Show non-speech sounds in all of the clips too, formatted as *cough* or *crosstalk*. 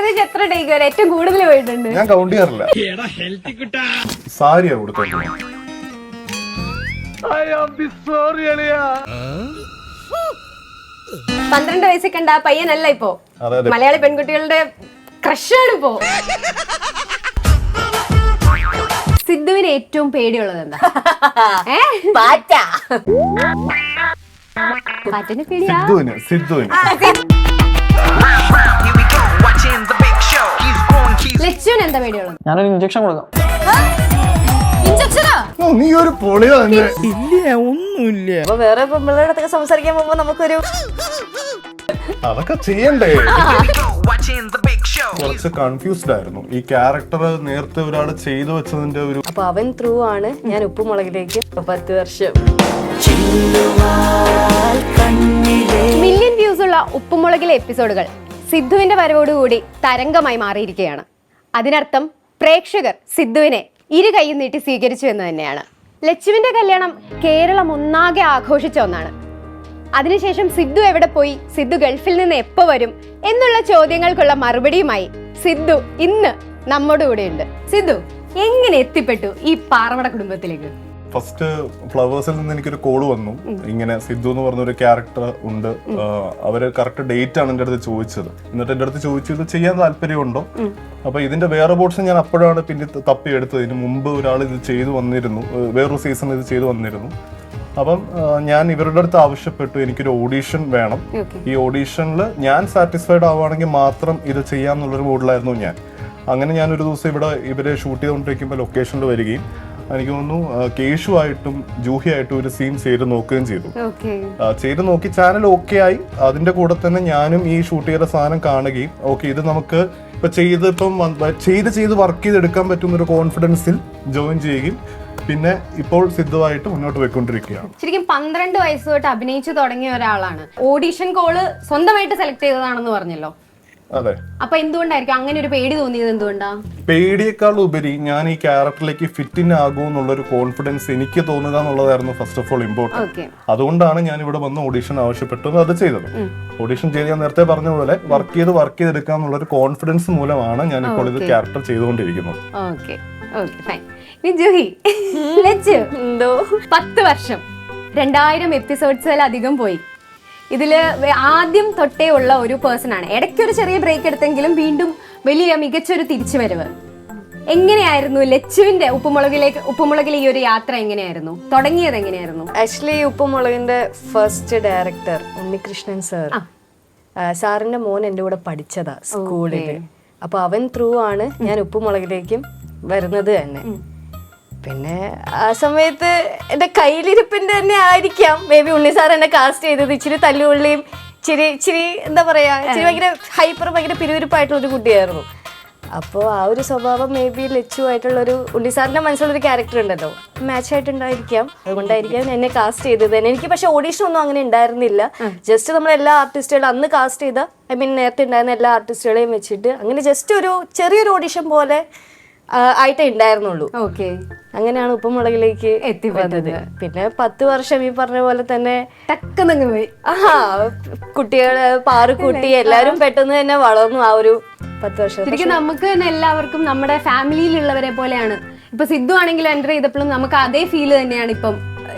ഏകദേശം എത്ര ഡേക്ക് വരെ ഏറ്റവും കൂടുതൽ പോയിട്ടുണ്ട്? ഞാൻ കൗണ്ട് ചെയ്യാറില്ല. സാരിയാ കൊടുത്തോണ്ട് പന്ത്രണ്ട് വയസ്സൊക്കെ കണ്ട ആ പയ്യനല്ല ഇപ്പോ. അതെ അതെ. മലയാളി പെൺകുട്ടികളുടെ ക്രഷാണ് ഇപ്പോ. സിദ്ധുവിന് ഏറ്റവും പേടിയുള്ളത് എന്താ? *laughs* ഏ? പാറ്റ. പാറ്റിന് പേടിയാ? സിദ്ധുവിന് സിദ്ധുവിന്. ലച്ചുവിന് എന്താ പേടിയുള്ളത് ഞാനൊരു ഇഞ്ചക്ഷൻ കൊടുക്കാം. ഇഞ്ചക്ഷനാ ഓ, നീ ഒരു പൊളിയാ തന്നെ അപ്പൊ വേറെ പെമ്പിള്ളേരുടെ അടുത്തൊക്കെ സംസാരിക്കാൻ പോകുമ്പോ നമുക്കൊരു അതൊക്കെ ചെയ്യണ്ടേ? Here we go, watching the big show. കുറച്ച് കൺഫ്യൂസ്ഡ് ആയിരുന്നു. ഈ ക്യാരക്ടർ നേരത്തെ ഒരാൾ ചെയ്തു വെച്ചതിന്റെ ഒരു അപ്പൊ അവൻ ത്രൂ ആണ്. ഞാൻ ഉപ്പുമുളകിലേക്ക് പത്ത് വർഷം. മില്യൺ വ്യൂസ് ഉള്ള ഉപ്പുമുളകിലെ എപ്പിസോഡുകൾ സിദ്ധുവിന്റെ വരവോടുകൂടി തരംഗമായി മാറിയിരിക്കുകയാണ്. അതിനർത്ഥം പ്രേക്ഷകർ സിദ്ധുവിനെ ഇരു കൈയും നീട്ടി സ്വീകരിച്ചു എന്ന് തന്നെയാണ്. ലച്ചുവിന്റെ കല്യാണം കേരളം ഒന്നാകെ ആഘോഷിച്ച ഒന്നാണ്. അതിനുശേഷം സിദ്ധു എവിടെ പോയി സിദ്ധു ഗൾഫിൽ നിന്ന് എപ്പോ വരും എന്നുള്ള ചോദ്യങ്ങൾക്കുള്ള മറുപടിയുമായി സിദ്ധു ഇന്ന് നമ്മുടെ കൂടെയുണ്ട് സിദ്ധു എങ്ങനെ എത്തിപ്പെട്ടു ഈ പാറവട കുടുംബത്തിലേക്ക്? ഫസ്റ്റ് ഫ്ലവേഴ്സിൽ നിന്ന് എനിക്കൊരു കോൾ വന്നു. ഇങ്ങനെ സിദ്ധു എന്ന് പറഞ്ഞൊരു ക്യാരക്ടർ ഉണ്ട്. അവർ കറക്റ്റ് ഡേറ്റ് ആണ് എന്റെ അടുത്ത് ചോദിച്ചത്. എന്നിട്ട് എന്റെ അടുത്ത് ചോദിച്ചു ഇത് ചെയ്യാൻ താല്പര്യമുണ്ടോ? അപ്പൊ ഇതിന്റെ വേറെ ബോട്ട്സ് ഞാൻ അപ്പോഴാണ് പിന്നെ തപ്പി തപ്പിയെടുത്തത് ഇതിന് മുമ്പ് ഒരാൾ ഇത് ചെയ്തു വന്നിരുന്നു. വേറൊരു സീസൺ ഇത് ചെയ്തു വന്നിരുന്നു. അപ്പം ഞാൻ ഇവരുടെ അടുത്ത് ആവശ്യപ്പെട്ടു. എനിക്കൊരു ഓഡീഷൻ വേണം. ഈ ഓഡീഷനിൽ ഞാൻ സാറ്റിസ്ഫൈഡ് ആവുകയാണെങ്കിൽ മാത്രം ഇത് ചെയ്യാമെന്നുള്ളൊരു മൂഡിലായിരുന്നു ഞാൻ. അങ്ങനെ ഞാൻ ഒരു ദിവസം ഇവിടെ ഇവരെ ഷൂട്ട് ചെയ്തുകൊണ്ടിരിക്കുമ്പോൾ ലൊക്കേഷനിൽ വരികയും എനിക്ക് തോന്നുന്നു ആയിട്ടും കേശുവായിട്ടും ജൂഹിയായിട്ടും ഒരു സീൻ ചെയ്ത് നോക്കുകയും ചെയ്തു. ചെയ്ത് നോക്കി ചാനൽ ഓക്കെ ആയി. അതിന്റെ കൂടെ തന്നെ ഞാനും ഈ ഷൂട്ട് ചെയ്ത സാധനം കാണുകയും ഓക്കെ ഇത് നമുക്ക് ഇപ്പൊ ചെയ്ത് ഇപ്പം ചെയ്ത് ചെയ്ത് വർക്ക് ചെയ്തെടുക്കാൻ പറ്റുന്ന ഒരു കോൺഫിഡൻസിൽ ജോയിൻ ചെയ്യുകയും പിന്നെ ഇപ്പോൾ സിദ്ധമായിട്ട് മുന്നോട്ട് പോയിക്കൊണ്ടിരിക്കുകയാണ്. ശരിക്കും പന്ത്രണ്ട് വയസ്സ് തൊട്ട് അഭിനയിച്ചു തുടങ്ങിയ ഒരാളാണ്. ഓഡീഷൻ കോൾ സ്വന്തമായിട്ട് സെലക്ട് ചെയ്തതാണെന്ന് പറഞ്ഞല്ലോ. അതെ. അപ്പൊ എന്തുകൊണ്ടായിരിക്കും? അങ്ങനെ ഒരു പേടി തോന്നിയത് എന്തുകൊണ്ടാ? പേടിയേക്കാൾ ഉപരി ഞാൻ ഈ ക്യാരക്ടറിലേക്ക് ഫിറ്റിൻ ആകും എന്നുള്ള എന്നുള്ളൊരു കോൺഫിഡൻസ് എനിക്ക് തോന്നുക എന്നുള്ളതായിരുന്നു ഫസ്റ്റ് ഓഫ് ഓൾ ഇമ്പോർട്ടന്റ് അതുകൊണ്ടാണ് ഞാൻ ഇവിടെ വന്ന് ഓഡീഷൻ ആവശ്യപ്പെട്ടത് അത് ചെയ്തത്. ഓഡീഷൻ ചെയ്ത് ഞാൻ നേരത്തെ പറഞ്ഞ പോലെ വർക്ക് ചെയ്ത് വർക്ക് ചെയ്തെടുക്കുക എന്നുള്ള ഒരു കോൺഫിഡൻസ് മൂലമാണ് ഞാൻ ഇപ്പോൾ ഇത് ക്യാരക്ടർ ചെയ്തുകൊണ്ടിരിക്കുന്നത്. ഓക്കെ ഓക്കെ ഫൈൻ ഇനി ജൂഹി. ലച്ചു എന്തോ? പത്ത് വർഷം. രണ്ടായിരം എപ്പിസോഡ്സിലധികം പോയി. ഇതിൽ ആദ്യം തൊട്ടേ ഉള്ള ഒരു പേഴ്സൺ ആണ്. ഇടയ്ക്കൊരു ചെറിയ ബ്രേക്ക് എടുത്തെങ്കിലും വീണ്ടും വലിയ മികച്ചൊരു തിരിച്ചു വരവ് എങ്ങനെയായിരുന്നു ലച്ചുവിന്റെ ഉപ്പുമുളകിലേക്ക് ഉപ്പുമുളകിലെ ഈ ഒരു യാത്ര എങ്ങനെയായിരുന്നു? തുടങ്ങിയത് എങ്ങനെയായിരുന്നു? ആക്ച്വലി ഉപ്പുമുളകിന്റെ ഫസ്റ്റ് ഡയറക്ടർ ഉണ്ണികൃഷ്ണൻ സാർ സാറിന്റെ മോൻ എന്റെ കൂടെ പഠിച്ചതാ സ്കൂളിൽ അപ്പൊ അവൻ ത്രൂ ആണ് ഞാൻ ഉപ്പുമുളകിലേക്കും വരുന്നത് തന്നെ. പിന്നെ ആ സമയത്ത് എന്റെ കയ്യിലിരിപ്പിന്റെ തന്നെ ആയിരിക്കാം. മേ ബി ഉണ്ണി സാർ എന്നെ കാസ്റ്റ് ചെയ്തത്. ഇച്ചിരി തല്ലുകൊള്ളിയും ഇച്ചിരി ഇച്ചിരി എന്താ പറയാ ഇച്ചിരി ഭയങ്കര ഹൈപ്പർ ഭയങ്കര പിരിവിരിപ്പായിട്ടുള്ള ഒരു കുട്ടിയായിരുന്നു. അപ്പോൾ ആ ഒരു സ്വഭാവം മേ ബി ലച്ചു ആയിട്ടുള്ള ഒരു ഉണ്ണി സാറിന്റെ മനസ്സിലൊരു ക്യാരക്ടർ ഉണ്ടല്ലോ. മാച്ച് ആയിട്ടുണ്ടായിരിക്കാം. അതുകൊണ്ടായിരിക്കാം എന്നെ കാസ്റ്റ് ചെയ്തത് തന്നെ. എനിക്ക് പക്ഷെ ഓഡീഷൻ ഒന്നും അങ്ങനെ ഉണ്ടായിരുന്നില്ല. ജസ്റ്റ് നമ്മൾ എല്ലാ ആർട്ടിസ്റ്റുകളും അന്ന് കാസ്റ്റ് ചെയ്ത ഐ മീൻ നേരത്തെ ഉണ്ടായിരുന്ന എല്ലാ ആർട്ടിസ്റ്റുകളെയും വെച്ചിട്ട് അങ്ങനെ ജസ്റ്റ് ഒരു ചെറിയൊരു ഓഡീഷൻ പോലെ ആയിട്ടേ ഉണ്ടായിരുന്നുള്ളൂ ഓക്കെ. അങ്ങനെയാണ് ഉപ്പുമുളകിലേക്ക് എത്തിപ്പെട്ടത്. പിന്നെ പത്ത് വർഷം ഈ പറഞ്ഞ പോലെ തന്നെ ടക്കെന്നങ്ങ് പോയി. ആ കുട്ടികൾ പാറുക്കുട്ടി എല്ലാരും പെട്ടെന്ന് തന്നെ വളർന്നു ആ ഒരു പത്ത് വർഷം ശരിക്കും നമുക്ക് തന്നെ എല്ലാവർക്കും നമ്മുടെ ഫാമിലിയിലുള്ളവരെ പോലെയാണ്. ഇപ്പൊ സിദ്ധു ആണെങ്കിലും എന്റർ ചെയ്തപ്പോഴും നമുക്ക് അതേ ഫീൽ തന്നെയാണ് ഇപ്പം.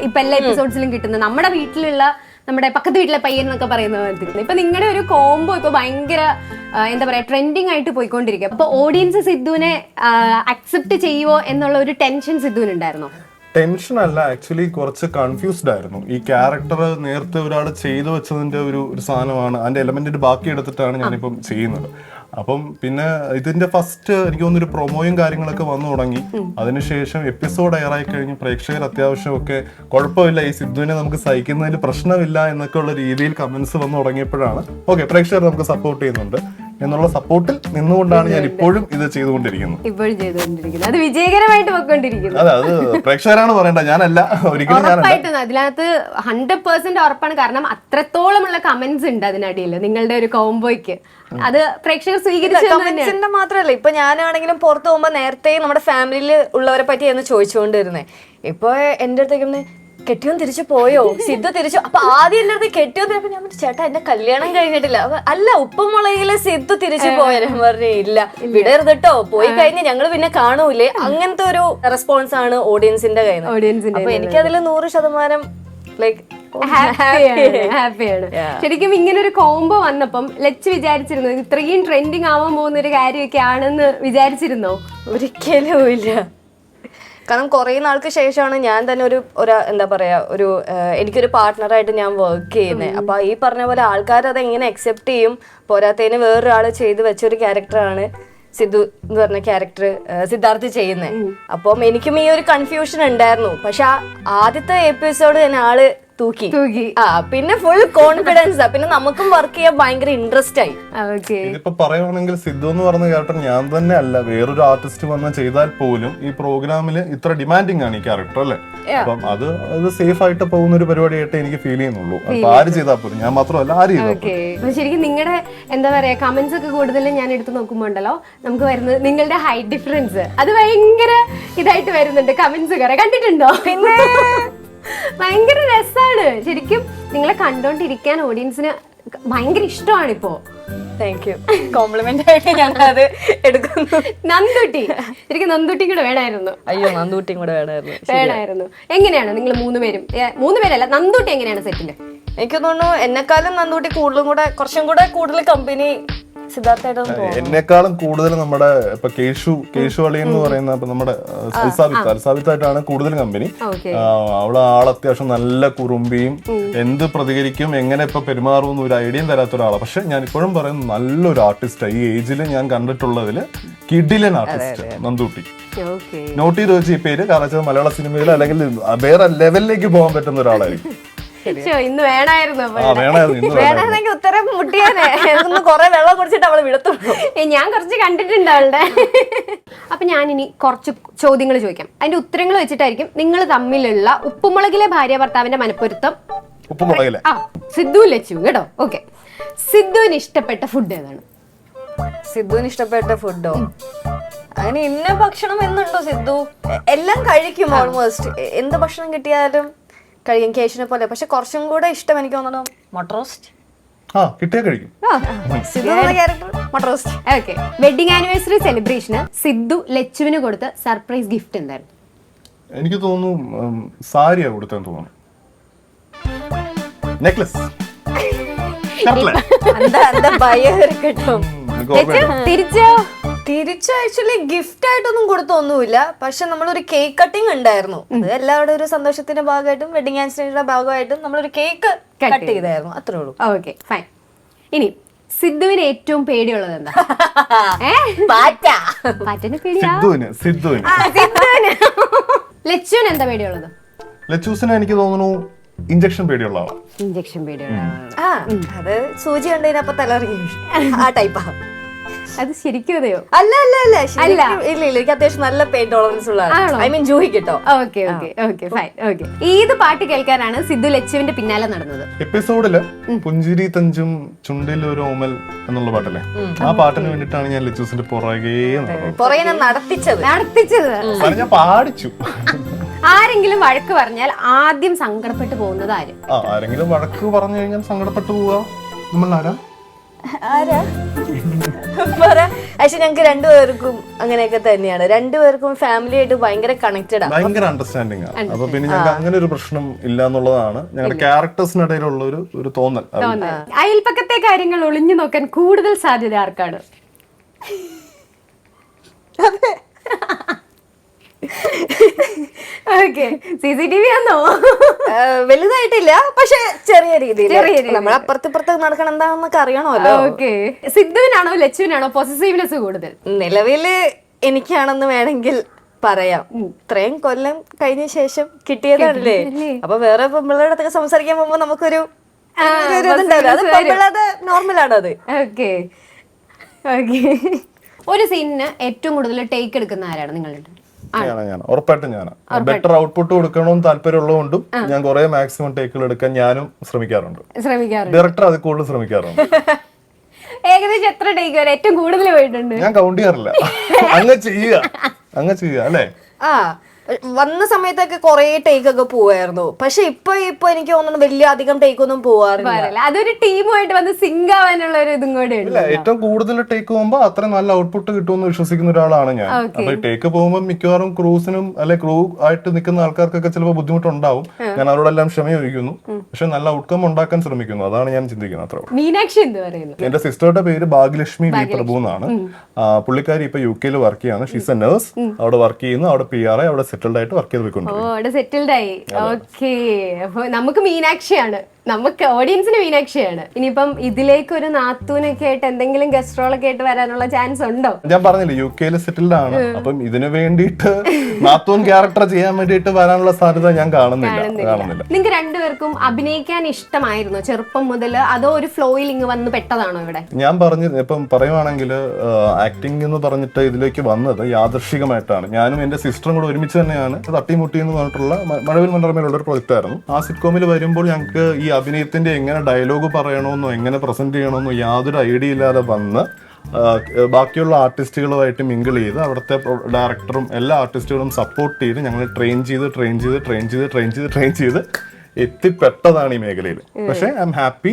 ഇപ്പൊ എല്ലാ എപ്പിസോഡ്സിലും കിട്ടുന്നത്. നമ്മുടെ വീട്ടിലുള്ള നമ്മുടെ പക്കത്ത് വീട്ടിലെ പയ്യൻ എന്നൊക്കെ പറയുന്ന പോലത്തെ ഇപ്പൊ നിങ്ങളുടെ ഒരു കോംബോ ഇപ്പൊ ഭയങ്കര എന്താ പറയാ ട്രെൻഡിങ് ആയിട്ട് പോയിക്കൊണ്ടിരിക്കുക അപ്പൊ ഓഡിയൻസ് സിദ്ധുവിനെ അക്സെപ്റ്റ് ചെയ്യുവോ എന്നുള്ള ഒരു ടെൻഷൻ സിദ്ധുവിന് ഉണ്ടായിരുന്നോ ടെൻഷൻ അല്ല ആക്ച്വലി കുറച്ച് കൺഫ്യൂസ്ഡ് ആയിരുന്നു. ഈ ക്യാരക്ടർ നേരത്തെ ഒരാൾ ചെയ്തു വെച്ചതിന്റെ ഒരു ഒരു സാധനമാണ് അതിന്റെ എലമെന്റിന്റെ ബാക്കി എടുത്തിട്ടാണ് ഞാനിപ്പം ചെയ്യുന്നത്. അപ്പം പിന്നെ ഇതിന്റെ ഫസ്റ്റ് എനിക്ക് തോന്നുന്നു ഒരു പ്രൊമോയും കാര്യങ്ങളൊക്കെ വന്നു തുടങ്ങി. അതിനുശേഷം എപ്പിസോഡ് എയറായി കഴിഞ്ഞ് പ്രേക്ഷകർ അത്യാവശ്യം ഒക്കെ കുഴപ്പമില്ല. ഈ സിദ്ധുവിനെ നമുക്ക് സഹിക്കുന്നതിൽ പ്രശ്നമില്ല എന്നൊക്കെ ഉള്ള രീതിയിൽ കമന്റ്സ് വന്നു തുടങ്ങിയപ്പോഴാണ്. ഓക്കെ പ്രേക്ഷകർ നമുക്ക് സപ്പോർട്ട് ചെയ്യുന്നുണ്ട്. എന്നുള്ള സപ്പോർട്ടിൽ നിന്നുകൊണ്ടാണ് ഞാൻ ഇപ്പോഴും ഇത് ചെയ്തുകൊണ്ടിരിക്കുന്നത്. ഇപ്പോഴും ചെയ്തുകൊണ്ടിരിക്കുന്നത്. അത് വിജയകരമായിട്ട് പോയിക്കൊണ്ടിരിക്കുന്നു. അതെ അത് പ്രേക്ഷകരാണ് പറയേണ്ട ഞാനല്ല ഒരിക്കലും ഉറപ്പായിട്ടും അതിനകത്ത് ഹൺഡ്രഡ് പെർസെന്റ് ഉറപ്പാണ്. കാരണം അത്രത്തോളമുള്ള കമന്റ്സ് ഉണ്ട് അതിനടിയിൽ. നിങ്ങളുടെ ഒരു കോംബോയ്ക്ക് അത് പ്രേക്ഷകർ സ്വീകരിച്ചു എന്ന് തന്നെയാണ്. കമന്റ്സിന്റെ മാത്രല്ല. ഇപ്പൊ ഞാനാണെങ്കിലും പുറത്തു പോകുമ്പോ നേരത്തെ നമ്മുടെ ഫാമിലിയിൽ ഉള്ളവരെ പറ്റി എന്ന് ചോദിച്ചുകൊണ്ടിരുന്നേ. ഇപ്പൊ എന്റെ അടുത്തേക്ക് കെട്ടിയോ തിരിച്ചു പോയോ? സിദ്ധു തിരിച്ചു അപ്പൊ ആദ്യം എന്റെ കെട്ടിയോ തിരിച്ചു ഞാൻ ചേട്ടാ എന്റെ കല്യാണം കഴിഞ്ഞിട്ടില്ല. അല്ല ഉപ്പുമുളകിലെ സിദ്ധു തിരിച്ചു പോയാലും പറഞ്ഞേ ഇല്ല വിടരുത് കേട്ടോ പോയി കഴിഞ്ഞ ഞങ്ങൾ പിന്നെ കാണൂലേ അങ്ങനത്തെ ഒരു റെസ്പോൺസ് ആണ് ഓഡിയൻസിന്റെ കയ്യിൽ Audience-ന്റെ അപ്പൊ എനിക്കതിൽ നൂറ് ശതമാനം ലൈക്ക് ഹാപ്പിയാണ് ഹാപ്പിയാണ് Yeah. ശരിക്കും ഇങ്ങനെ ഒരു കോംബോ വന്നപ്പം ലച്ച് വിചാരിച്ചിരുന്നു. ഇത്രയും ട്രെൻഡിങ് ആവാൻ പോകുന്ന ഒരു കാര്യമൊക്കെ ആണെന്ന് വിചാരിച്ചിരുന്നോ? ഒരിക്കലും ഇല്ല. കാരണം കുറേ നാൾക്ക് ശേഷമാണ് ഞാൻ തന്നെ ഒരു ഒരു എന്താ പറയാ ഒരു എനിക്കൊരു പാർട്ട്ണറായിട്ട് ഞാൻ വർക്ക് ചെയ്യുന്നത് അപ്പൊ ഈ പറഞ്ഞ പോലെ ആൾക്കാർ അത് എങ്ങനെ അക്സെപ്റ്റ് ചെയ്യും? പോരാത്തതിന് വേറൊരാൾ ചെയ്ത് വെച്ച ഒരു ക്യാരക്ടറാണ് സിദ്ധു എന്ന് പറഞ്ഞ ക്യാരക്ടർ സിദ്ധാർത്ഥ് ചെയ്യുന്നത് അപ്പം എനിക്കും ഈ ഒരു കൺഫ്യൂഷൻ ഉണ്ടായിരുന്നു. പക്ഷെ ആ ആദ്യത്തെ എപ്പിസോഡ് തന്നെ ആൾ തൂക്കി. തൂക്കി. ആ പിന്നെ ഫുൾ കോൺഫിഡൻസ് പിന്നെ നമുക്കും വർക്ക് ചെയ്യാൻ ഭയങ്കര ഇൻട്രസ്റ്റ് ആയി. ഓക്കെ. ഇതിപ്പോ പറയുവാണെങ്കിൽ സിദ്ധു എന്ന് പറഞ്ഞ ക്യാരക്ടർ ഞാൻ തന്നെ അല്ല വേറൊരു ആർട്ടിസ്റ്റ് വന്ന് ചെയ്താൽ പോലും ഈ പ്രോഗ്രാമിൽ ഇത്ര ഡിമാൻഡിങ് ആണ് ഈ ക്യാരക്ടർ അല്ലേ? അപ്പം അത് അത് സേഫ് ആയിട്ട് പോകുന്ന ഒരു പരിപാടിയായിട്ട് എനിക്ക് ഫീൽ ചെയ്യുന്നുള്ളൂ. അപ്പൊ ആര് ചെയ്താൽ പോലും. ഞാൻ മാത്രമല്ല ആര് ചെയ്താൽ ശരിക്കും നിങ്ങളുടെ എന്താ പറയാ കമന്റ്സ് ഒക്കെ കൂടുതലും ഞാൻ എടുത്ത് നോക്കുമ്പോ ഉണ്ടല്ലോ നമുക്ക് വരുന്നത് നിങ്ങളുടെ ഹൈറ്റ് ഡിഫറൻസ് അത് ഭയങ്കര ഇതായിട്ട് വരുന്നുണ്ട് കമന്റ്സ് കണ്ടിട്ടുണ്ടോ? പിന്നെ ഭയങ്കര രസാണ്. ശരിക്കും നിങ്ങളെ കണ്ടോണ്ടിരിക്കാൻ ഓഡിയൻസിന് ഭയങ്കര ഇഷ്ടമാണ് ഇപ്പോ താങ്ക് യു കോംപ്ലിമെന്റ് ആയിട്ട് ഞാൻ അത് എടുക്കുന്നു. നന്ദുട്ടി. ശരിക്കും നന്ദുട്ടി കൂടെ വേണമായിരുന്നു അയ്യോ നന്ദുട്ടി കൂടെ വേണമായിരുന്നു വേണമായിരുന്നു എങ്ങനെയാണ് നിങ്ങൾ മൂന്നുപേരും പേരും? മൂന്ന് പേരല്ല നന്ദുട്ടി എങ്ങനെയാണ് സെറ്റിൽ എനിക്ക് തോന്നുന്നു എന്നെക്കാളും നന്ദുട്ടി കൂടുതലും കൂടെ കുറച്ചും കൂടെ കൂടുതൽ കമ്പനി എന്നെക്കാളും കൂടുതൽ നമ്മുടെ ഇപ്പൊ കേശു കേശു അളി എന്ന് പറയുന്ന ഇപ്പൊ നമ്മുടെ അൽസാബിത്ത് അൽസാബിത്തായിട്ടാണ് കൂടുതൽ കമ്പനി അവൾ ആൾ അത്യാവശ്യം നല്ല കുറുമ്പിയും എന്ത് പ്രതികരിക്കും എങ്ങനെ ഇപ്പൊ പെരുമാറും ഒരു ഐഡിയയും തരാത്ത ഒരാളാണ് പക്ഷെ ഞാൻ ഇപ്പോഴും പറയുന്നത് നല്ലൊരു ആർട്ടിസ്റ്റ് ഈ ഏജിൽ ഞാൻ കണ്ടിട്ടുള്ളതിൽ കിഡിലൻ ആർട്ടിസ്റ്റ് നന്ദൂട്ടി. നോട്ട് ചെയ്ത് വെച്ച് ഈ പേര് കാരണം വെച്ചാൽ മലയാള സിനിമയിൽ അല്ലെങ്കിൽ വേറെ ലെവലിലേക്ക് പോകാൻ പറ്റുന്ന ഒരാളായിരിക്കും. *laughs* ഇന്ന് വേണായിരുന്നു ഇന്ന് ഉത്തരം മുട്ടിയാനേ. ഒന്ന് കുറെ വെള്ളം കുടിച്ചിട്ട് അവൾ വിടത്തുള്ളൂ. ഞാൻ കുറച്ച് കണ്ടിട്ടുണ്ട് അവളുടെ. അപ്പൊ ഞാനിനി കുറച്ച് ചോദ്യങ്ങൾ ചോദിക്കാം. അതിന്റെ ഉത്തരങ്ങൾ വെച്ചിട്ടായിരിക്കും നിങ്ങൾ തമ്മിലുള്ള ഉപ്പുമുളകിലെ ഭാര്യ ഭർത്താവിന്റെ മനപ്പൊരുത്തം. ഉപ്പുമുളകിലെ. ആ സിദ്ധു ലച്ചു കേട്ടോ? ഓക്കെ. സിദ്ധുവിന് ഇഷ്ടപ്പെട്ട ഫുഡ് ഏതാണ്? സിദ്ധുവിന് ഇഷ്ടപ്പെട്ട ഫുഡോ അങ്ങനെ ഇന്ന ഭക്ഷണം എന്നുണ്ടോ സിദ്ധു? എല്ലാം കഴിക്കും ഓൾമോസ്റ്റ് എന്ത് ഭക്ഷണം കിട്ടിയാലും? കഴിക്കും കേശിനെ പോലെ. പക്ഷെ കുറച്ചും കൂടെ ഇഷ്ടം എനിക്ക് തോന്നുന്നു മൊട്ടറോസ്റ്റ് ആ കിട്ടിയാ കഴിക്കും. ഓക്കെ വെഡിങ് ആനിവേഴ്സറി സെലിബ്രേഷന് സിദ്ധു ലച്ചുവിന് കൊടുത്ത സർപ്രൈസ് ഗിഫ്റ്റ് എന്തായിരുന്നു? എനിക്ക് തോന്നുന്നു സാരിയാ കൊടുത്തെന്ന് തോന്നുന്നു. നെക്ലസ് തിരിച്ചോ? തിരിച്ചു ആക്ച്വലി ഗിഫ്റ്റ് ആയിട്ടൊന്നും കൊടുത്തൊന്നുമില്ല. പക്ഷെ നമ്മളൊരു കേക്ക് കട്ടിങ് ഉണ്ടായിരുന്നു. അത് എല്ലാവരുടെ ഒരു സന്തോഷത്തിന്റെ ഭാഗമായിട്ടും വെഡിങ് ആനിവേഴ്സറിയുടെ ഭാഗമായിട്ടും നമ്മളൊരു കേക്ക് കട്ട് ചെയ്തായിരുന്നു. അത്രേ ഉള്ളൂ. ഓക്കെ ഫൈൻ ഇനി സിദ്ധുവിന് ഏറ്റവും പേടിയുള്ളത് എന്താ *laughs* പാറ്റന് പേടിയാ? ലച്ചുവിന് എന്താ പേടിയുള്ളത്? ലച്ചൂസിന് എനിക്ക് തോന്നുന്നു ഇഞ്ചക്ഷൻ പേടിയുള്ള ഇഞ്ചക്ഷൻ പേടിയുള്ള ആ അത് സൂചി കണ്ടതിനപ്പൊ തലറിയും ആ ടൈപ്പാ അത് ശരിക്കും അതെയോ? അല്ല അല്ല അല്ല. അല്ല. ഇല്ല ഇല്ല എനിക്ക് അത്യാവശ്യം നല്ല പെയിൻ ടോളറൻസ് ഉള്ള ആണോ? ഐ മീൻ ജൂഹി കിട്ടോ okay okay okay fine okay. ഏത് പാട്ട് കേൾക്കാനാണ് സിദ്ധു ലച്ചുവിന്റെ പിന്നാലെ നടന്നത്? എപ്പിസോഡിൽ പുഞ്ചിരി തഞ്ചും ചുണ്ടിൽ ഒരു ഓമൽ എന്നുള്ള പാട്ടല്ലേ? ആ പാട്ടിന് വേണ്ടിട്ടാണ് ഞാൻ ലച്ചൂസിന്റെ പുറകെ നടന്നത്. പുറകെ ഞാൻ നടത്തിച്ചത്. നടത്തിച്ചത്. ഞാൻ പാടിച്ചു. ആരെങ്കിലും വഴക്ക് പറഞ്ഞാൽ ആദ്യം സങ്കടപ്പെട്ടു പോകുന്നത് ആര്? ആ ആരെങ്കിലും വഴക്ക് പറഞ്ഞു കഴിഞ്ഞാൽ സങ്കടപ്പെട്ടു പോവാ. നമ്മൾ ആരാ ആരാ? പറ. പക്ഷെ ഞങ്ങക്ക് രണ്ടുപേർക്കും അങ്ങനെയൊക്കെ തന്നെയാണ്. രണ്ടുപേർക്കും ഫാമിലി ആയിട്ട് ഭയങ്കര കണക്റ്റഡ് ആണ് ഭയങ്കര അണ്ടർസ്റ്റാൻഡിങ് ആണ് അപ്പൊ പിന്നെ ഞങ്ങൾക്ക് അങ്ങനെ ഒരു പ്രശ്നം ഇല്ല എന്നുള്ളതാണ് ഞങ്ങളുടെ ക്യാരക്ടേഴ്സിനിടയിലുള്ള ഒരു ഒരു തോന്നൽ. അത് അയൽപ്പക്കത്തെ കാര്യങ്ങൾ ഒളിഞ്ഞു നോക്കാൻ കൂടുതൽ സാധ്യത ആർക്കാണ്? Okay C C T V ആണോ വലുതായിട്ടില്ല പക്ഷെ ചെറിയ രീതിയിൽ. നമ്മൾ അപ്പുറത്തിപ്പുറത്ത് നടക്കണം എന്താണെന്നൊക്കെ അറിയണമല്ലോ. ഓക്കെ സിദ്ധുവിനാണോ ലച്ചുവിനാണോ പോസിറ്റീവ്നെസ് കൂടുതൽ? നിലവിൽ എനിക്കാണെന്ന് വേണമെങ്കിൽ പറയാം. ഇത്രയും കൊല്ലം കഴിഞ്ഞ ശേഷം കിട്ടിയതല്ലേ? അപ്പൊ വേറെ അടുത്തൊക്കെ സംസാരിക്കാൻ പോകുമ്പോ നമുക്കൊരു. നോർമലാണ് അത് ഓക്കെ ഓക്കെ ഒരു സീനിന് ഏറ്റവും കൂടുതൽ ടേക്ക് എടുക്കുന്ന ആരാണ് നിങ്ങളുടെ ഞാനാ. ഞാൻ ഉറപ്പായിട്ടും ഞാനാ. ബെറ്റർ ഔട്ട്പുട്ട് കൊടുക്കണമെന്ന് താല്പര്യമുള്ളതുകൊണ്ടും ഞാൻ കുറെ മാക്സിമം ടേക്കുകൾ എടുക്കാൻ ഞാനും ശ്രമിക്കാറുണ്ട്. ശ്രമിക്കാറുണ്ട്. ഡയറക്ടർ അത് കൂടുതൽ ശ്രമിക്കാറുണ്ട്. *laughs* ഏകദേശം എത്ര ടേക്ക് വരെ? ഏറ്റവും കൂടുതൽ പോയിട്ടുണ്ട്. ഞാൻ കൗണ്ട് ചെയ്യാറില്ല. അങ്ങ് ചെയ്യുക. അങ്ങ് ചെയ്യുക അല്ലേ? ആ. വന്ന സമയത്തൊക്കെ കുറേ ടേക്ക് ഒക്കെ പോവായിരുന്നു. പക്ഷെ ഇപ്പൊ ഇപ്പൊ എനിക്ക് തോന്നുന്നു വലിയ അധികം ടേക്ക് ഒന്നും പോവാറില്ല. അതൊരു ടീമുമായിട്ട് വന്ന് സിങ്ക് ആവാനുള്ള ഒരു ഇതും കൂടെ ഏറ്റവും കൂടുതൽ ടേക്ക് പോകുമ്പോ അത്ര നല്ല ഔട്ട്പുട്ട് കിട്ടുമെന്ന് വിശ്വസിക്കുന്ന ഒരാളാണ് ഞാൻ. അപ്പൊ ടേക്ക് പോകുമ്പോൾ മിക്കവാറും ക്രൂസിനും അല്ലെ ക്രൂ ആയിട്ട് നിൽക്കുന്ന ആൾക്കാർക്കൊക്കെ ചിലപ്പോൾ ബുദ്ധിമുട്ടുണ്ടാവും. ഞാൻ അവരോടെല്ലാം ക്ഷമ ചോദിക്കുന്നു പക്ഷെ നല്ല ഔട്ട്കം ഉണ്ടാക്കാൻ ശ്രമിക്കുന്നു. അതാണ് ഞാൻ ചിന്തിക്കുന്നത് അത്ര മീനാക്ഷി എന്ത് പറയുന്നു? എന്റെ സിസ്റ്ററുടെ പേര് ഭാഗ്യലക്ഷ്മി വി പ്രഭു എന്നാണ്. പുള്ളിക്കാരി ഇപ്പൊ യു കെയിൽ വർക്ക് ചെയ്യാണ് ഷീസ് എ നേഴ്സ് അവിടെ വർക്ക് ചെയ്യുന്നു. അവിടെ പി ആർ അവിടെ സെറ്റിൽഡ് ആയിട്ട് വർക്ക് ചെയ്ത് ഓ പോയിക്കൊണ്ടിരിക്കുന്നു അവിടെ സെറ്റിൽഡ് ആയി. ഓക്കെ അപ്പൊ നമുക്ക് മീനാക്ഷിയാണ്. നമുക്ക് ഓഡിയൻസിന് മീനാക്ഷിയാണ്. ഇനിയിപ്പം ഇതിലേക്ക് ഒരു നാത്തൂനൊക്കെ ആയിട്ട് എന്തെങ്കിലും ഗസ്റ്റ് റോളൊക്കെ ആയിട്ട് വരാനുള്ള ചാൻസ് ഉണ്ടോ? ഞാൻ പറഞ്ഞില്ലേ യു കെയിൽ സെറ്റിൽഡ് ആണ്. അപ്പം ഇതിനു വേണ്ടിയിട്ട് നാത്തൂൻ ക്യാരക്ടർ ചെയ്യാൻ വേണ്ടിയിട്ട് വരാനുള്ള സാധ്യത ഞാൻ കാണുന്നില്ല. കാണുന്നില്ല. നിങ്ങൾക്ക് രണ്ടുപേർക്കും അഭിനയിക്കാൻ ഇഷ്ടമായിരുന്നു? ചെറുപ്പം മുതൽ അതോ ഒരു ഫ്ലോയിൽ ഇങ്ങ് വന്ന് പെട്ടതാണോ ഇവിടെ? ഞാൻ പറഞ്ഞു ഇപ്പം പറയുവാണെങ്കിൽ ആക്ടിംഗ് എന്ന് പറഞ്ഞിട്ട് ഇതിലേക്ക് വന്നത് യാദർശികമായിട്ടാണ് ഞാനും എന്റെ സിസ്റ്ററും കൂടെ ഒരുമിച്ച് തന്നെയാണ്. തട്ടിമുട്ടി എന്ന് പറഞ്ഞിട്ടുള്ള മഴവിൽ മനോരമയിലുള്ള ഒരു പ്രൊജക്റ്റ് ആയിരുന്നു. ആ സിറ്റ്കോമിൽ വരുമ്പോൾ ഞങ്ങൾക്ക് ഈ അഭിനയത്തിന്റെ എങ്ങനെ ഡയലോഗ് പറയണമെന്നോ എങ്ങനെ പ്രസന്റ് ചെയ്യണമെന്നോ യാതൊരു ഐഡിയ ഇല്ലാതെ വന്ന് ബാക്കിയുള്ള ആർട്ടിസ്റ്റുകളുമായിട്ട് മിങ്കിൾ ചെയ്ത് അവിടുത്തെ ഡയറക്ടറും എല്ലാ ആർട്ടിസ്റ്റുകളും സപ്പോർട്ട് ചെയ്ത് ഞങ്ങൾ ട്രെയിൻ ചെയ്ത് ട്രെയിൻ ചെയ്ത് ട്രെയിൻ ചെയ്ത് ട്രെയിൻ ചെയ്ത് ട്രെയിൻ ചെയ്ത് എത്തിപ്പെട്ടതാണ് ഈ മേഖലയിൽ. പക്ഷേ ഐ എം ഹാപ്പി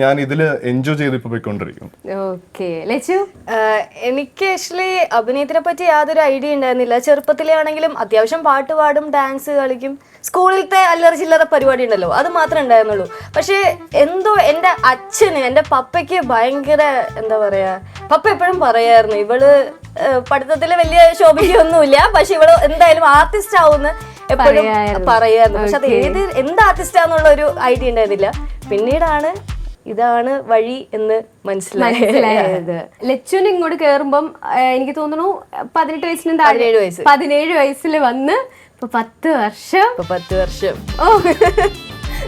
ഞാൻ ഇതിൽ എൻജോയ് ചെയ്ത് ഇപ്പൊ പോയിക്കൊണ്ടിരിക്കും ഓക്കെ ലച്ചു? ആഹ് എനിക്ക് ആക്ച്വലി അഭിനയത്തിനെ പറ്റി യാതൊരു ഐഡിയ ഉണ്ടായിരുന്നില്ല. ചെറുപ്പത്തിലെ ആണെങ്കിലും അത്യാവശ്യം പാട്ട് പാടും ഡാൻസ് കളിക്കും. സ്കൂളിലത്തെ അല്ലറ ചില്ലറ പരിപാടി ഉണ്ടല്ലോ അത് മാത്രമേ ഉണ്ടായിരുന്നുള്ളൂ. പക്ഷേ എന്തോ എന്റെ അച്ഛന് എന്റെ പപ്പയ്ക്ക് ഭയങ്കര എന്താ പറയാ പപ്പ എപ്പോഴും പറയായിരുന്നു ഇവൾ പഠിത്തത്തിൽ വലിയ ശോഭിക്കൊന്നുമില്ല പക്ഷെ ഇവൾ എന്തായാലും ആർട്ടിസ്റ്റ് ആവുമെന്ന്. എപ്പോഴും പറയായിരുന്നു. പക്ഷെ അത് ഏത് എന്ത് ആർട്ടിസ്റ്റാന്നുള്ള ഒരു ഐഡിയ ഉണ്ടായിരുന്നില്ല. പിന്നീടാണ് ഇതാണ് വഴി എന്ന് മനസ്സിലായത്. ലച്ചുവിന് ഇങ്ങോട്ട് കേറുമ്പം എനിക്ക് തോന്നുന്നു പതിനെട്ട് വയസ്സിന് പതിനേഴ് വയസ്സ്. പതിനേഴ് വയസ്സിൽ വന്ന് ഇപ്പൊ പത്ത് വർഷം. പത്ത് വർഷം. ഓ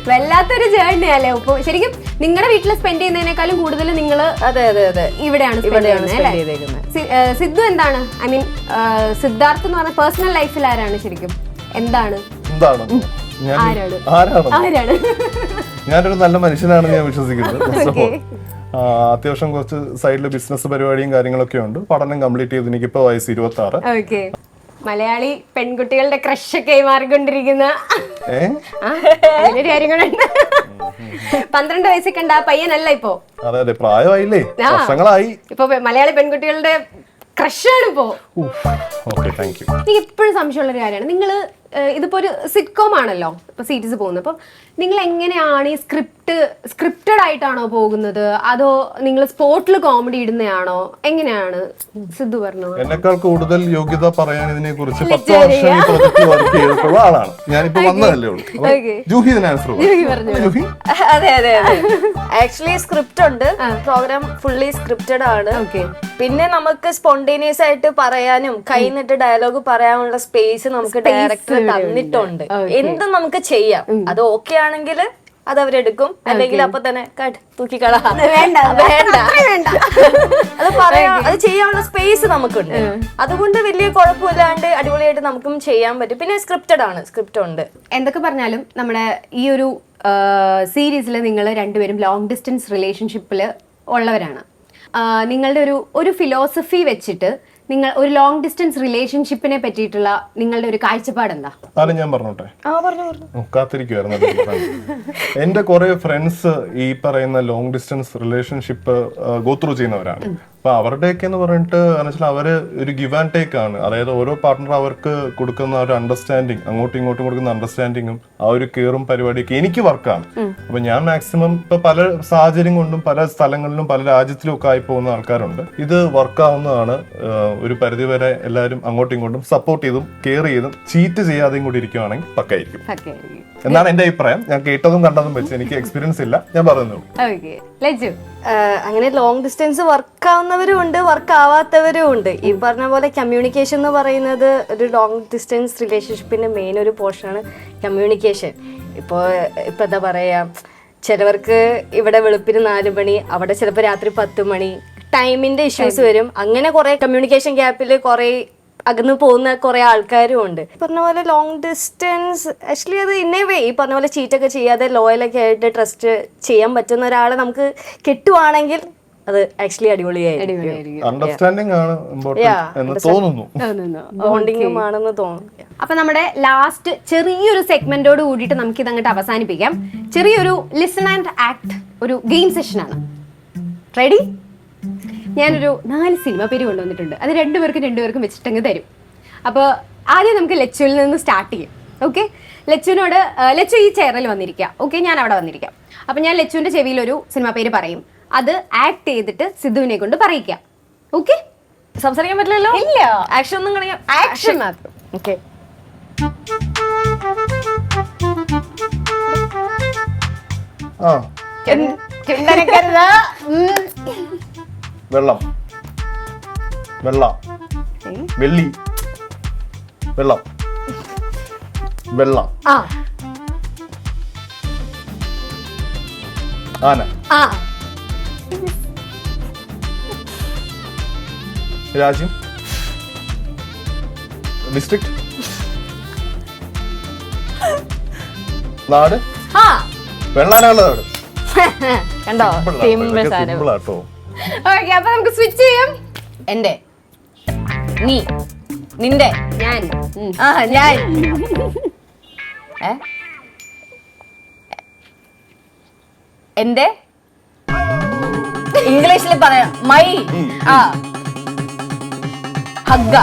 വല്ലാത്തൊരു ജേർണി അല്ലേ? ഇപ്പൊ ശരിക്കും നിങ്ങളുടെ വീട്ടിൽ സ്പെൻഡ് ചെയ്യുന്നതിനേക്കാളും കൂടുതൽ നിങ്ങൾ അതെ അതെ അതെ. ഇവിടെയാണ് സിദ്ധു എന്താണ്? ഐ മീൻ സിദ്ധാർത്ഥ് എന്ന് പറഞ്ഞ പേഴ്സണൽ ലൈഫിൽ ആരാണ് ശരിക്കും? എന്താണ്? എന്താണ്? ഞാൻ ആരാണ്? ഞാനൊരു നല്ല മനുഷ്യനാണെന്ന് ഞാൻ വിശ്വസിക്കുന്നത് *laughs* അത്യാവശ്യം കുറച്ച് സൈഡിൽ ബിസിനസ് പരിപാടിയും കാര്യങ്ങളൊക്കെ ഉണ്ട്. പഠനം കംപ്ലീറ്റ് ചെയ്ത് എനിക്കിപ്പോ വയസ്സ് ഇരുപത്തി ആറ് മലയാളി പെൺകുട്ടികളുടെ ക്രഷൊക്കെ ആയി മാറിക്കൊണ്ടിരിക്കുന്ന ഏ? ആ, അങ്ങനൊരു കാര്യം കൂടെ ഉണ്ട് പന്ത്രണ്ട് വയസ്സിൽ കണ്ട ആ പയ്യനല്ല ഇപ്പോ? അതെ അതെ പ്രായമായില്ലേ. വർഷങ്ങളായി. ഇപ്പൊ മലയാളി പെൺകുട്ടികളുടെ ക്രഷാണ് ഇപ്പോ. എനിക്ക് എപ്പോഴും സംശയമുള്ള ഒരു കാര്യമാണ്. നിങ്ങൾ ഇതിപ്പോ ഒരു സിറ്റ്കോം ആണല്ലോ. ഇപ്പൊ സീരീസ് പോകുന്നത്. അപ്പം നിങ്ങൾ എങ്ങനെയാണ് ഈ സ്ക്രിപ്റ്റ് സ്ക്രിപ്റ്റഡ് ആയിട്ടാണോ പോകുന്നത്? അതോ നിങ്ങൾ സ്പോട്ടിൽ കോമഡി ഇടുന്നതാണോ എങ്ങനെയാണ്? സിദ്ധു പറഞ്ഞു? എന്നെക്കാൾ കൂടുതൽ യോഗ്യത പറയാൻ ഇതിനെ കുറിച്ച് പത്ത് വർഷം ഈ പ്രൊജക്ട് വർക്ക് ചെയ്തിട്ടുള്ള ആളാണ്. ഞാനിപ്പോ വന്നതല്ലേ ഉള്ളൂ. അപ്പൊ ജൂഹി ഇതിന് ആൻസർ ജൂഹി അതെ അതെ അതെ. ആക്ച്വലി സ്ക്രിപ്റ്റ് ഉണ്ട്. പ്രോഗ്രാം ഫുള്ളി സ്ക്രിപ്റ്റഡ് ആണ്. ഓക്കെ പിന്നെ നമുക്ക് സ്പോണ്ടേനിയസ് ആയിട്ട് പറയാനും കൈന്നിട്ട് ഡയലോഗ് പറയാനുള്ള സ്പേസ് നമുക്ക് ഡയറക്ടർ തന്നിട്ടുണ്ട്. എന്തും നമുക്ക് ചെയ്യാം. അത് ഓക്കെ ആണെങ്കിൽ അത് അവരെടുക്കും അല്ലെങ്കിൽ അപ്പൊ തന്നെ കട്ട് തൂക്കിക്കള വേണ്ട, വേണ്ട. വേണ്ട. അത് പറയാ അത് ചെയ്യാനുള്ള സ്പേസ് നമുക്കുണ്ട്. അതുകൊണ്ട് വലിയ കുഴപ്പമില്ലാണ്ട് അടിപൊളിയായിട്ട് നമുക്കും ചെയ്യാൻ പറ്റും. പിന്നെ സ്ക്രിപ്റ്റഡ് ആണ്. സ്ക്രിപ്റ്റ് ഉണ്ട്. എന്തൊക്കെ പറഞ്ഞാലും നമ്മുടെ ഈ ഒരു സീരീസിൽ നിങ്ങൾ രണ്ടുപേരും ലോങ് ഡിസ്റ്റൻസ് റിലേഷൻഷിപ്പിൽ ഉള്ളവരാണ്. നിങ്ങളുടെ ഒരു ഒരു ഫിലോസഫി വെച്ചിട്ട് നിങ്ങൾ ഒരു ലോങ് ഡിസ്റ്റൻസ് റിലേഷൻഷിപ്പിനെ പറ്റിയിട്ടുള്ള നിങ്ങളുടെ ഒരു കാഴ്ചപ്പാട് എന്താ ഞാൻ പറഞ്ഞോട്ടെ. കാത്തിരിക്കുവായിരുന്നു എന്റെ കുറെ ഫ്രണ്ട്സ് ഈ പറയുന്ന ലോങ് ഡിസ്റ്റൻസ് റിലേഷൻഷിപ്പ് ഗോത്രൂ ചെയ്യുന്നവരാണ്. അപ്പൊ അവരുടെയൊക്കെ എന്ന് പറഞ്ഞിട്ട് എന്നുവെച്ചാൽ അവർ ഒരു ഗിവ് ആൻഡ് ടേക്ക് ആണ്. അതായത് ഓരോ പാർട്ണർ അവർക്ക് കൊടുക്കുന്ന ഒരു അണ്ടർസ്റ്റാൻഡിങ് അങ്ങോട്ടും ഇങ്ങോട്ടും കൊടുക്കുന്ന അണ്ടർസ്റ്റാൻഡിങ്ങും ആ ഒരു കെയറും പരിപാടിയൊക്കെ എനിക്ക് വർക്കാണ് അപ്പൊ ഞാൻ മാക്സിമം ഇപ്പൊ പല സാഹചര്യം കൊണ്ടും പല സ്ഥലങ്ങളിലും പല രാജ്യത്തിലും ഒക്കെ ആയി പോകുന്ന ആൾക്കാരുണ്ട്. ഇത് വർക്കാവുന്നതാണ് ഒരു പരിധിവരെ എല്ലാവരും അങ്ങോട്ടും ഇങ്ങോട്ടും സപ്പോർട്ട് ചെയ്തും കെയർ ചെയ്തും ചീറ്റ് ചെയ്യാതെയും കൂടി ഇരിക്കുവാണെങ്കിൽ പക്കായിരിക്കും. എന്നാണ് എന്റെ അഭിപ്രായം. ഞാൻ കേട്ടതും കണ്ടതും വെച്ച് എനിക്ക് എക്സ്പീരിയൻസ് ഇല്ല. ഞാൻ പറഞ്ഞു ലജു അങ്ങനെ ലോങ് ഡിസ്റ്റൻസ് വർക്ക് ആവുന്നവരും ഉണ്ട് വർക്ക് ആവാത്തവരും ഉണ്ട്. ഈ പറഞ്ഞ പോലെ കമ്മ്യൂണിക്കേഷൻ എന്ന് പറയുന്നത് ഒരു ലോങ് ഡിസ്റ്റൻസ് റിലേഷൻഷിപ്പിന്റെ മെയിൻ ഒരു പോർഷനാണ് കമ്മ്യൂണിക്കേഷൻ ഇപ്പോൾ ഇപ്പം എന്താ പറയാ ചിലവർക്ക് ഇവിടെ വെളുപ്പിന് നാല് മണി അവിടെ ചിലപ്പോൾ രാത്രി പത്ത് മണി ടൈമിന്റെ ഇഷ്യൂസ് വരും. അങ്ങനെ കുറേ കമ്മ്യൂണിക്കേഷൻ ഗ്യാപ്പിൽ കുറെ അകന്നു പോകുന്ന കുറെ ആൾക്കാരും ഉണ്ട്. പറഞ്ഞ പോലെ ലോങ് ഡിസ്റ്റൻസ് ആക്ച്വലി അത് ഇന്നേ വേ ഈ പറഞ്ഞ പോലെ ചീറ്റൊക്കെ ചെയ്യാതെ ലോയലൊക്കെ ആയിട്ട് ട്രസ്റ്റ് ചെയ്യാൻ പറ്റുന്ന ഒരാളെ നമുക്ക് കിട്ടുവാണെങ്കിൽ അത് ആക്ച്വലി അടിപൊളിയായിരിക്കും. ആണ് ഇമ്പോർട്ടന്റ് എന്ന് തോന്നുന്നു. ബോണ്ടിങ്ങും *laughs* ആണെന്ന് തോന്നുന്നു. അപ്പൊ നമ്മുടെ ലാസ്റ്റ് ചെറിയൊരു സെഗ്മെന്റോട് കൂടിയിട്ട് നമുക്ക് ഇത് അങ്ങോട്ട് അവസാനിപ്പിക്കാം. ചെറിയൊരു ലിസൺ ആൻഡ് ആക്ട് ഒരു ഗെയിം സെഷൻ ആണ്. റെഡി ഞാനൊരു നാല് സിനിമ പേര് കൊണ്ടുവന്നിട്ടുണ്ട്. അത് രണ്ടുപേർക്കും രണ്ടുപേർക്കും വെച്ചിട്ടങ്ങ് തരും. അപ്പോൾ ആദ്യം നമുക്ക് ലച്ചുവിൽ നിന്ന് സ്റ്റാർട്ട് ചെയ്യും. ഓക്കെ ലച്ചുവിനോട് ലച്ചു ഈ ചെയറിൽ വന്നിരിക്കുക ഓക്കെ ഞാൻ അവിടെ വന്നിരിക്കാം. അപ്പം ഞാൻ ലച്ചുവിന്റെ ചെവിയിൽ ഒരു സിനിമ പേര് പറയും. അത് ആക്ട് ചെയ്തിട്ട് സിദ്ധുവിനെ കൊണ്ട് പറയിക്കാം. ഓക്കെ സംസാരിക്കാൻ പറ്റില്ലല്ലോ? ഇല്ല. ആക്ഷൻ ഒന്നും ആക്ഷൻ മാത്രം. ഓക്കെ ആ. വെള്ളം. വെള്ള. വെള്ളി. വെള്ളം. വെള്ള. ആന. ആ. രാജ്യം. ഡിസ്ട്രിക്ട് നാട്. വെള്ളാനാണ് നാട്. *laughs* കണ്ടോ? സിമ്പിൾ ആട്ടോ. ഓക്കെ അപ്പൊ നമുക്ക് സ്വിച്ച് ചെയ്യാം. എന്റെ. നീ. നിന്റെ. ഞാൻ. ആ ഞാൻ? എന്റെ? ഇംഗ്ലീഷിൽ പറയാം മൈ. ആ. ഹഗ്ഗ.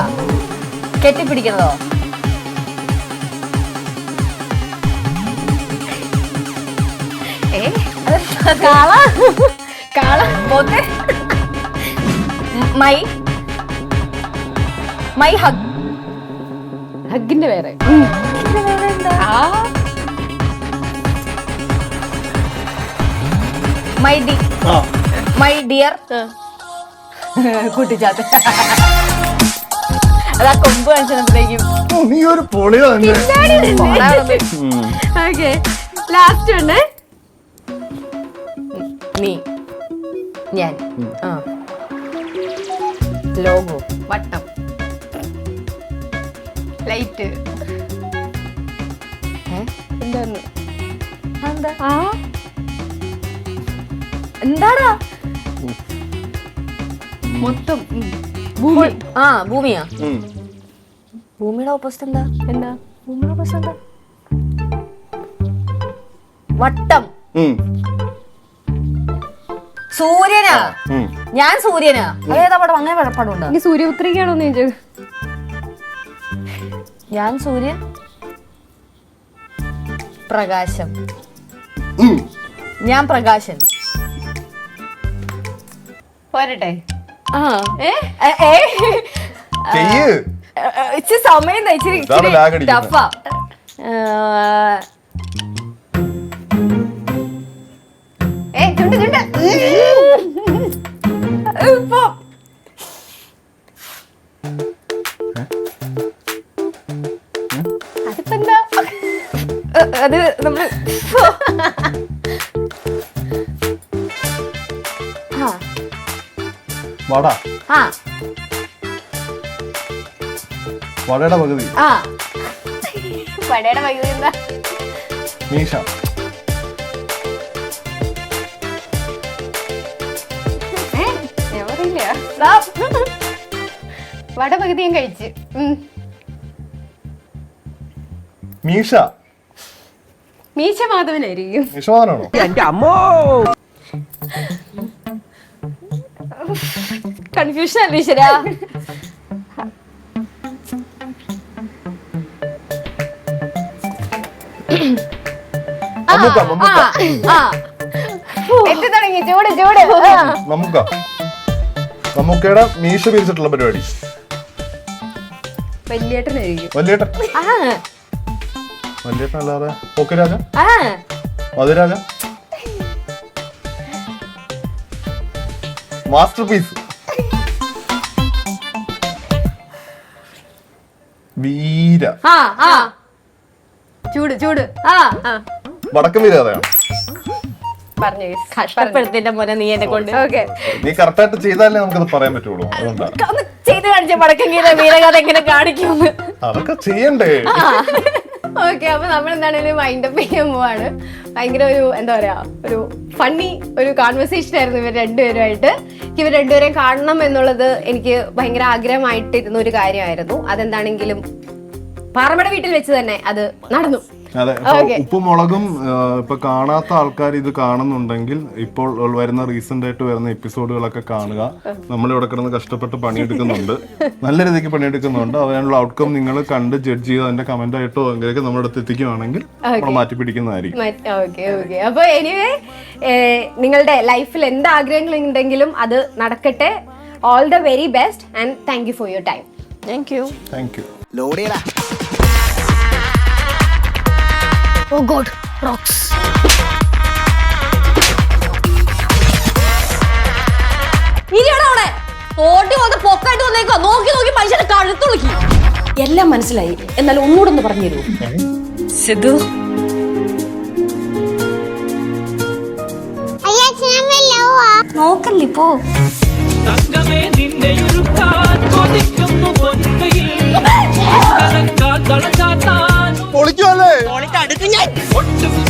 കെട്ടിപ്പിടിക്കുന്നതോ? ഏ? കാള. കാള പോത്തെ. My my hug. ഹഗിന്റെ വേറെ. ആ. മൈ ഡി ആ. My dear. കൂട്ടിച്ചാത്ത. അതാ കൊമ്പ് കാണിച്ചപ്പോഴേക്കും നീ ഒരു തന്നെ ഓക്കെ ലാസ്റ്റ് ഉണ്ട് നീ. ഞാൻ. ആ. ലോഗോ. വട്ടം. ലൈറ്റ്. എന്താന്ന്? എന്താ? ആ. എന്താടാ? മൊത്തം. ഭൂമി. ആ ഭൂമിയാ. ഭൂമിയുടെ ഓപ്പോസിറ്റ് എന്താ? എന്താ? ഭൂമിയുടെ ഓപ്പോസിറ്റ് എന്താ? വട്ടം. സൂര്യനാ. ഞാൻ സൂര്യനാ. അതേതാ പടം അങ്ങനെ പട- പടമുണ്ടോ ഇനി സൂര്യപുത്രിക്കാണോ ചോദിച്ചത്? ഞാൻ സൂര്യൻ. പ്രകാശം. ഞാൻ പ്രകാശൻ. പോരട്ടെ. ആ. ഏ? ഏ, ഏ. ചെയ്യ്. ഇച്ചിരി സമയം ദാ, ഇച്ചിരി lag അടിക്കുന്നത്. ടഫാ. ഏ ചുണ്ട് ചുണ്ട് ഇപ്പൊ അതിപ്പോ എന്താ ഏ, അത് നമ്മൾ ആ. വട. ആ. വടയുടെ പകുതി. ആ. വടയുടെ പകുതി എന്താ? മീശ. വട പകുതി ഞാൻ കഴിച്ച്. ഉം. മീശ. മീശ മാധവനായിരിക്കും. കൺഫ്യൂഷൻ അല്ലേ ഈശ്വരാ? മമ്മൂക്ക മമ്മൂക്ക. ആ എത്തി തുടങ്ങി. ചൂട് ചൂട് ആ. മമ്മൂക്ക. മമ്മൂക്കയുടെ മീശ പിരിച്ചിട്ടുള്ള പരിപാടി. വല്യേട്ടനായിരിക്കും. വല്യേട്ടൻ? ആ. വല്യേട്ടൻ അല്ലാതെ പോക്കരാജ ആ. Madhuraja master piece Veera. ആ ആ. ചൂട് ചൂട്. ആ ആ. വടക്കം വീരാതയാണ് പറഞ്ഞു കഷ്ടപ്പെടുത്തിന്റെ മോനെ നീ എന്നെ കൊണ്ട്. ഓക്കെ നീ കറക്റ്റായിട്ട് ചെയ്താലേ നമുക്കത് പറയാൻ പറ്റുള്ളൂ. അതുകൊണ്ടാണ് ഒന്ന് ചെയ്ത് കാണിച്ച പടക്കം കീഴ വീരകഥ എങ്ങനെ കാണിക്കുമെന്ന്. അതൊക്കെ ചെയ്യണ്ടേ. ഓക്കെ അപ്പൊ നമ്മൾ എന്താണെങ്കിലും മൈൻഡ് അപ്പ് ചെയ്യാൻ പോവാണ്. ഭയങ്കര ഒരു എന്താ പറയാ ഒരു ഫണ്ണി ഒരു കോൺവെർസേഷൻ ആയിരുന്നു ഇവർ രണ്ടുപേരുമായിട്ട്. ഇവർ രണ്ടുപേരെയും കാണണം എന്നുള്ളത് എനിക്ക് ഭയങ്കര ആഗ്രഹമായിട്ടിരുന്ന ഒരു കാര്യമായിരുന്നു. അതെന്താണെങ്കിലും പാറമട വീട്ടിൽ വെച്ച് തന്നെ അത് നടന്നു. അതെ ഉപ്പും മുളകും ഇപ്പൊ കാണാത്ത ആൾക്കാർ ഇത് കാണുന്നുണ്ടെങ്കിൽ ഇപ്പോൾ വരുന്ന റീസെന്റ് ആയിട്ട് വരുന്ന എപ്പിസോഡുകളൊക്കെ കാണുക. നമ്മൾ ഇവിടെ കിടന്ന് കഷ്ടപ്പെട്ട് പണിയെടുക്കുന്നുണ്ട്. *laughs* നല്ല രീതിക്ക് പണിയെടുക്കുന്നുണ്ട്. അതിനുള്ള ഔട്ട്കം നിങ്ങൾ കണ്ട് ജഡ്ജ് ചെയ്ത് അതിന്റെ കമന്റ് ആയിട്ടോ അങ്ങനെയൊക്കെ നമ്മുടെ അടുത്ത് എത്തിക്കുകയാണെങ്കിൽ നമ്മൾ മാറ്റി പിടിക്കുന്നതായിരിക്കും. Okay okay. അപ്പൊ എനിവേ നിങ്ങളുടെ ലൈഫിൽ എന്ത് ആഗ്രഹങ്ങൾ ഉണ്ടെങ്കിലും അത് നടക്കട്ടെ. All the very best and thank you for your time thank you thank you. Oh god rocks ഓടി നോക്കി എല്ലാം മനസ്സിലായി. എന്നാൽ ഒന്നുകൂടെ ഒന്ന് പറഞ്ഞു തരൂ സിദ്ധു നോക്കല്ലേ പോ. തങ്കമേ നിന്റെ Wonderful.